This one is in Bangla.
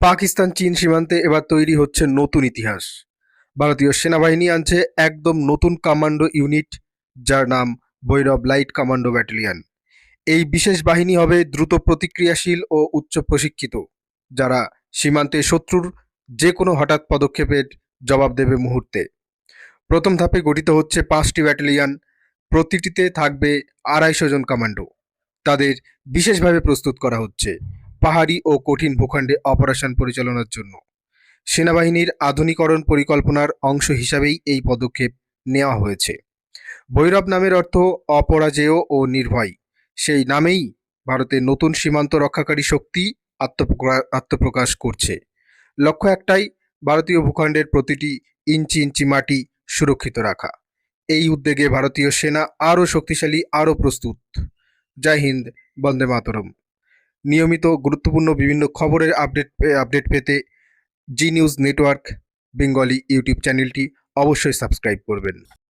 পাকিস্তান, চীন সীমান্তে এবার তৈরি হচ্ছে নতুন ইতিহাস। ভারতীয় সেনাবাহিনী আনছে একদম নতুন কমান্ডো ইউনিট, যার নাম ভৈরব লাইট কমান্ডো ব্যাটালিয়ন। এই বিশেষ বাহিনী হবে দ্রুত প্রতিক্রিয়াশীল ও উচ্চ প্রশিক্ষিত, যারা সীমান্তে শত্রুর যে কোনো হঠাৎ পদক্ষেপের জবাব দেবে মুহূর্তে। প্রথম ধাপে গঠিত হচ্ছে পাঁচটি ব্যাটালিয়ন, প্রতিটিতে থাকবে আড়াইশো জন কমান্ডো। তাদের বিশেষভাবে প্রস্তুত করা হচ্ছে। পাহাড়ি ও কঠিন ভূখণ্ডে অপারেশন পরিচালনার জন্য। সেনাবাহিনীর আধুনিকরণ পরিকল্পনার অংশ হিসাবেই এই পদক্ষেপ নেওয়া হয়েছে। ভৈরব নামের অর্থ অপরাজেয় ও নির্ভয়। সেই নামেই ভারতের নতুন সীমান্ত রক্ষাকারী শক্তি আত্মপ্রকা- আত্মপ্রকাশ করছে। লক্ষ্য একটাই, ভারতীয় ভূখণ্ডের প্রতিটি ইঞ্চি ইঞ্চি মাটি সুরক্ষিত রাখা। এই উদ্যোগে ভারতীয় সেনা আরও শক্তিশালী, আরও প্রস্তুত। জয় হিন্দ, বন্দে মাতরম। নিয়মিত গুরুত্বপূর্ণ বিভিন্ন খবরের আপডেট আপডেট পেতে Zee news network Bengali YouTube চ্যানেলটি অবশ্যই সাবস্ক্রাইব করবেন।